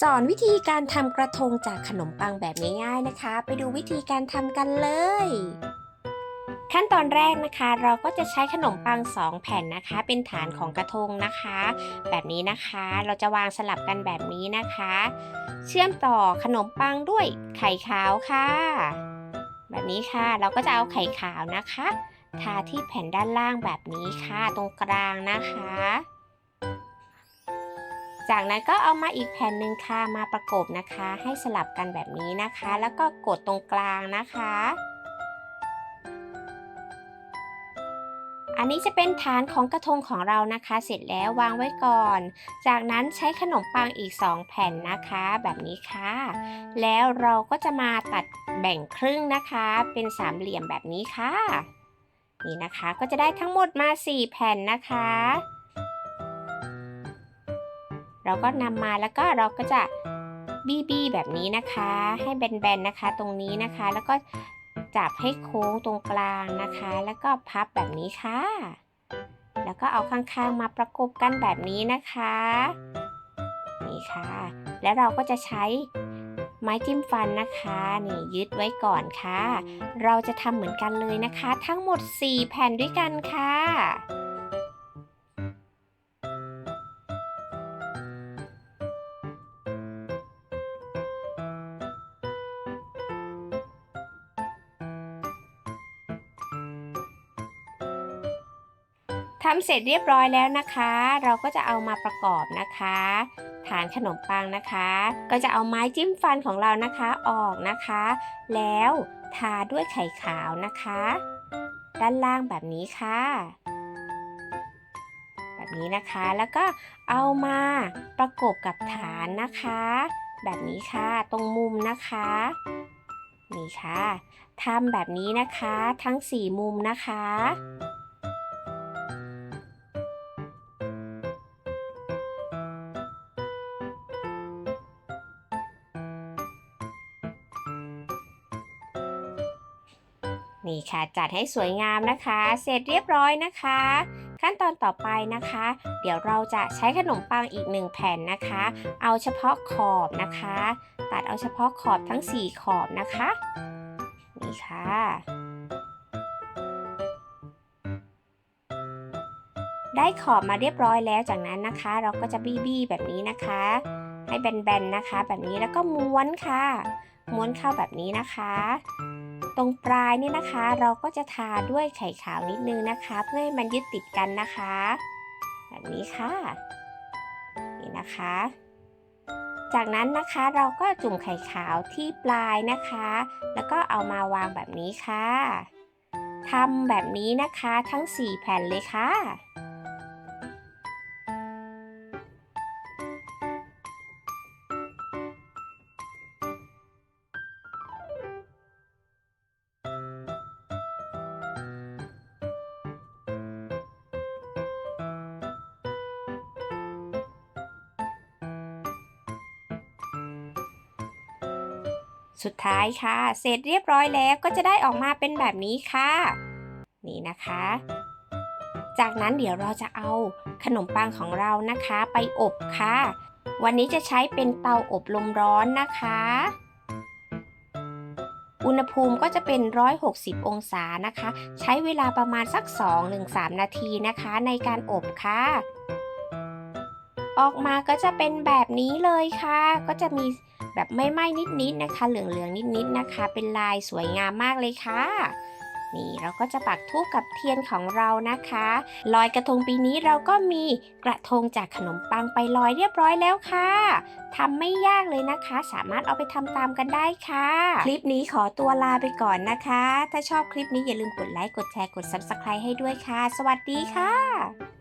สอนวิธีการทำกระทงจากขนมปังแบบง่ายๆนะคะ ไปดูวิธีการทำกันเลย ขั้นตอนแรกนะคะ เราก็จะใช้ขนมปัง 2 แผ่นนะคะ เป็นฐานของกระทงนะคะ แบบนี้นะคะเราจะวางสลับกันแบบนี้นะคะ เชื่อมต่อขนมปังด้วยไข่ขาวค่ะ แบบนี้ค่ะเราก็จะเอาไข่ขาวนะคะ ทาที่แผ่นด้านล่างแบบนี้ค่ะ ตรงกลางนะคะ จากนั้นก็เอามาอีกแผ่นหนึ่งค่ะมาประกบนะคะ ให้สลับกันแบบนี้นะคะ แล้วก็กดตรงกลางนะคะ อันนี้จะเป็นฐานของกระทงของเรานะคะ เสร็จแล้ววางไว้ก่อน จากนั้นใช้ขนมปังอีก 2 แผ่นนะคะ แบบนี้ค่ะ แล้วเราก็จะมาตัดแบ่งครึ่งนะคะ เป็นสามเหลี่ยมแบบนี้ค่ะ นี่นะคะก็จะได้ทั้งหมดมา 4 แผ่นนะคะ เราก็นำมาแล้วก็เราก็จะบี้บี้แบบนี้นะคะ ให้แบนๆนะคะ ตรงนี้นะคะ แล้วก็จับให้โค้งตรงกลางนะคะ แล้วก็พับแบบนี้ค่ะ แล้วก็เอาข้างๆมาประกบกันแบบนี้นะคะ นี่ค่ะ แล้วเราก็จะใช้ไม้จิ้มฟันนะคะนี่ยึดไว้ก่อนค่ะ เราจะทำเหมือนกันเลยนะคะ ทั้งหมด 4 แผ่นด้วยกันค่ะ ทำเสร็จเรียบร้อยแล้วนะคะ เราก็จะเอามาประกอบนะคะ ฐานขนมปังนะคะ ก็จะเอาไม้จิ้มฟันของเรานะคะออกนะคะ แล้วทาด้วยไข่ขาวนะคะ ด้านล่างแบบนี้ค่ะ แบบนี้นะคะแล้วก็เอามาประกบกับฐานนะคะ แบบนี้ค่ะตรงมุมนะคะนี่ค่ะทำแบบนี้นะคะทั้ง 4 มุมนะคะ นี่ค่ะจัดให้สวยงามนะคะ เสร็จเรียบร้อยนะคะ ขั้นตอนต่อไปนะคะ เดี๋ยวเราจะใช้ขนมปังอีกหนึ่งแผ่นนะคะ เอาเฉพาะขอบนะคะ ตัดเอาเฉพาะขอบทั้ง 4 ขอบนะคะ นี่ค่ะได้ขอบมาเรียบร้อยแล้วจากนั้นนะคะ เราก็จะบี้บี้แบบนี้นะคะ ให้แบนๆนะคะ แบบนี้แล้วก็ม้วนค่ะ ม้วนเข้าแบบนี้นะคะ ตรงปลายนี่นะคะ เราก็จะทาด้วยไข่ขาวนิดนึงนะคะ เพื่อให้มันยึดติดกันนะคะ แบบนี้ค่ะ นี่นะคะ จากนั้นนะคะเราก็จุ่มไข่ขาวที่ปลายนะคะ แล้วก็เอามาวางแบบนี้ค่ะทำแบบนี้นะคะทั้ง 4 แผ่นเลยค่ะ สุดท้ายค่ะ เสร็จเรียบร้อยแล้วก็จะได้ออกมาเป็นแบบนี้ค่ะ นี่นะคะ จากนั้นเดี๋ยวเราจะเอาขนมปังของเรานะคะไปอบค่ะ วันนี้จะใช้เป็นเตาอบลมร้อนนะคะ อุณหภูมิก็จะเป็น 160 องศานะคะ ใช้เวลาประมาณสัก 2-3 นาทีนะคะในการอบค่ะออกมาก็จะเป็นแบบนี้เลยค่ะ ก็จะมี แบบไม่ไหม้นิดๆนะคะ เหลืองๆนิดๆนะคะ เป็นลายสวยงามมากเลยค่ะนี่เราก็จะปักทูบกับเทียนของเรานะคะลอยกระทงปีนี้เราก็มีกระทงจากขนมปังไปลอยเรียบร้อยแล้วค่ะทำไม่ยากเลยนะคะ สามารถเอาไปทำตามกันได้ค่ะ คลิปนี้ขอตัวลาไปก่อนนะคะ ถ้าชอบคลิปนี้อย่าลืมกดไลค์กดแชร์กด Subscribe ให้ด้วยค่ะ สวัสดีค่ะ